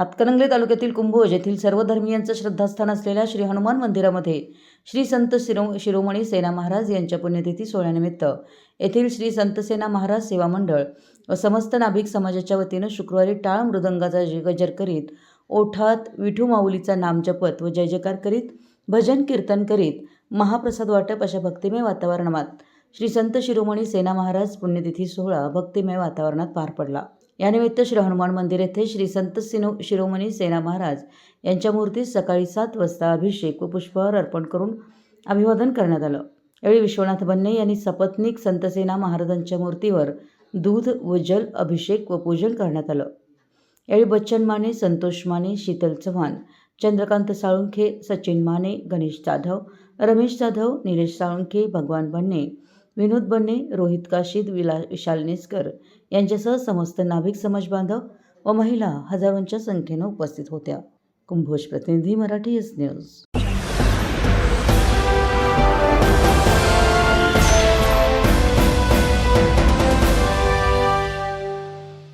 हातकणंगले तालुक्यातील कुंभोज येथील सर्व धर्मियांचं श्रद्धास्थान असलेल्या श्री हनुमान मंदिरामध्ये श्री संत शिरो शिरोमणी सेना महाराज यांच्या पुण्यतिथी सोहळ्यानिमित्त येथील श्री संत सेना महाराज सेवा मंडळ व समस्त नाभिक समाजाच्या वतीनं शुक्रवारी टाळ मृदंगाचा गजर करीत ओठात विठू माऊलीचा नाम जपत व जय जयकार करीत भजन कीर्तन करीत महाप्रसाद वाटप अशा भक्तिमय वातावरणात श्री संत शिरोमणी सेना महाराज पुण्यतिथी सोहळा भक्तिमय वातावरणात पार पडला. यानिमित्त श्री हनुमान मंदिर येथे श्री संत सिनो शिरोमणी सेना महाराज यांच्या मूर्तीस सकाळी सात वाजता अभिषेक व पुष्पहार अर्पण करून अभिवादन करण्यात आलं. यावेळी विश्वनाथ बन्ने यांनी सपत्निक संतसेना महाराजांच्या मूर्तीवर दूध व जल अभिषेक व पूजन करण्यात आलं. यावेळी बच्चन माने संतोष माने शीतल चव्हाण चंद्रकांत साळुंखे सचिन माने गणेश जाधव रमेश जाधव निलेश साळुंखे भगवान बन्ने विनोद बन्ने रोहित काशीद विला विशाल नेसकर यांच्यासह समस्त नाभिक समाज बांधव व महिला हजारोंच्या संख्येनं उपस्थित होत्या. कुंभोज प्रतिनिधी मराठी एस न्यूज